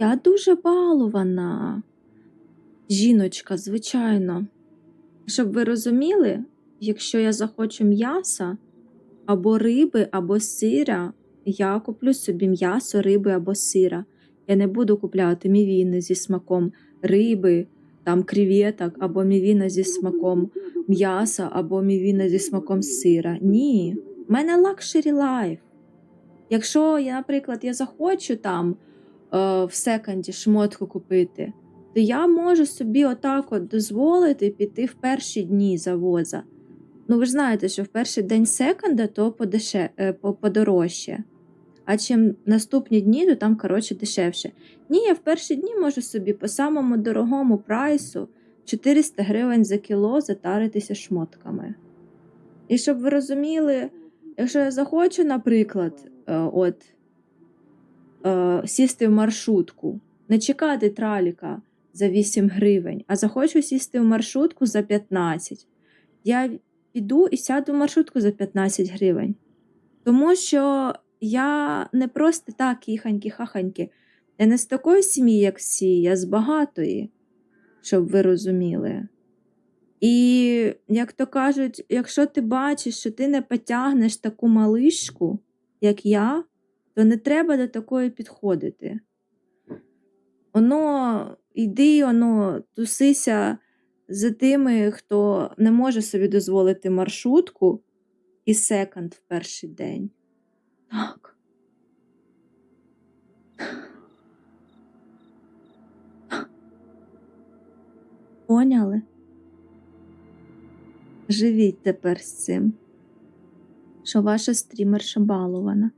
Я дуже балована. Жіночка, звичайно. Щоб ви розуміли, якщо я захочу м'яса або риби, або сира, я куплю собі м'ясо, риби або сира. Я не буду купляти мівіни зі смаком риби, там креветок, або мівіна зі смаком м'яса, або мівіна зі смаком сира. Ні, в мене лакшері лайф. Якщо я, наприклад, я захочу там в секонді шмотку купити, то я можу собі отак от дозволити піти в перші дні завоза. Ну, ви ж знаєте, що в перший день секонда то подеше, е, по- подорожче. А чим наступні дні, то там, коротше, дешевше. Ні, я в перші дні можу собі по самому дорогому прайсу 400 гривень за кіло затаритися шмотками. І щоб ви розуміли, якщо я захочу, наприклад, е, от, е, сісти в маршрутку, не чекати траліка за 8 гривень, а захочу сісти в маршрутку за 15, я піду і сяду в маршрутку за 15 гривень. Тому що я не просто так їханьки-хаханьки. Я не з такої сім'ї, як всі, я з багатої, щоб ви розуміли. І, як то кажуть, якщо ти бачиш, що ти не потягнеш таку малишку, як я, то не треба до такої підходити. Оно йди, оно тусися за тими, хто не може собі дозволити маршрутку і секонд в перший день. Так. Поняли? Живіть тепер з цим, що ваша стрімерша балована.